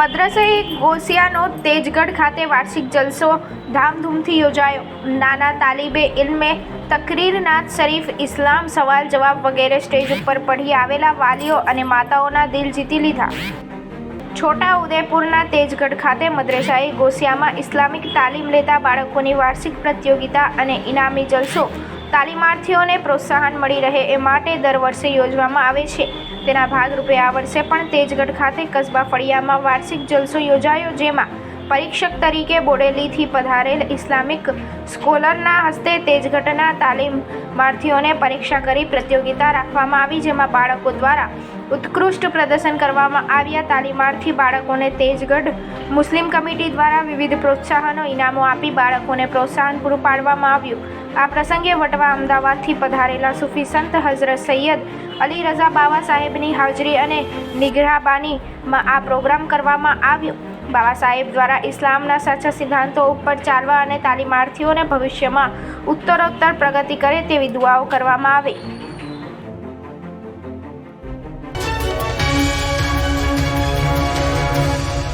મદ્રસાએ ગોસિયાનો તેજગઢ ખાતે વાર્ષિક જલસો ધામધૂમથી યોજાયો. નાના તાલિબે ઇલ્મે તકરીરનાથ શરીફ ઇસ્લામ સવાલ જવાબ વગેરે સ્ટેજ ઉપર પઢી આવેલા વાલીઓ અને માતાઓના દિલ જીતી લીધા. છોટા ઉદેપુરના તેજગઢ ખાતે મદ્રેસાએ ગોસિયામાં ઇસ્લામિક તાલીમ લેતા બાળકોની વાર્ષિક પ્રતિયોગિતા અને ઇનામી જલસો તાલીમાર્થીઓને પ્રોત્સાહન મળી રહે એ માટે દર વર્ષે યોજવામાં આવે છે. તેના ભાગરૂપે આ વર્ષે પણ તેજગઢ ખાતે કસ્બા ફળિયામાં વાર્ષિક જલસો યોજાયો, જેમાં પરીક્ષક તરીકે બોડેલીથી પધારેલ ઇસ્લામિક સ્કોલરના હસ્તે તેજગઢના તાલીમાર્થીઓને પરીક્ષા કરી પ્રતિયોગિતા રાખવામાં આવી, જેમાં બાળકો દ્વારા ઉત્કૃષ્ટ પ્રદર્શન કરવામાં આવ્યા. તાલીમાર્થી બાળકોને તેજગઢ મુસ્લિમ કમિટી દ્વારા વિવિધ પ્રોત્સાહનો ઇનામો આપી બાળકોને પ્રોત્સાહન પૂરું પાડવામાં આવ્યું. આ પ્રસંગે વટવા અમદાવાદથી પધારેલા સુફી સંત હઝરત સૈયદ અલી રઝા બાવા સાહેબની હાજરી અને નિગરાબાનીમાં આ પ્રોગ્રામ કરવામાં આવ્યો. બાબા સાહેબ દ્વારા ઇસ્લામના સાચા સિદ્ધાંતો ઉપર ચાલવા અને તાલીમાર્થીઓને ભવિષ્યમાં ઉત્તરોત્તર પ્રગતિ કરે તેવી દુઆઓ કરવામાં આવી.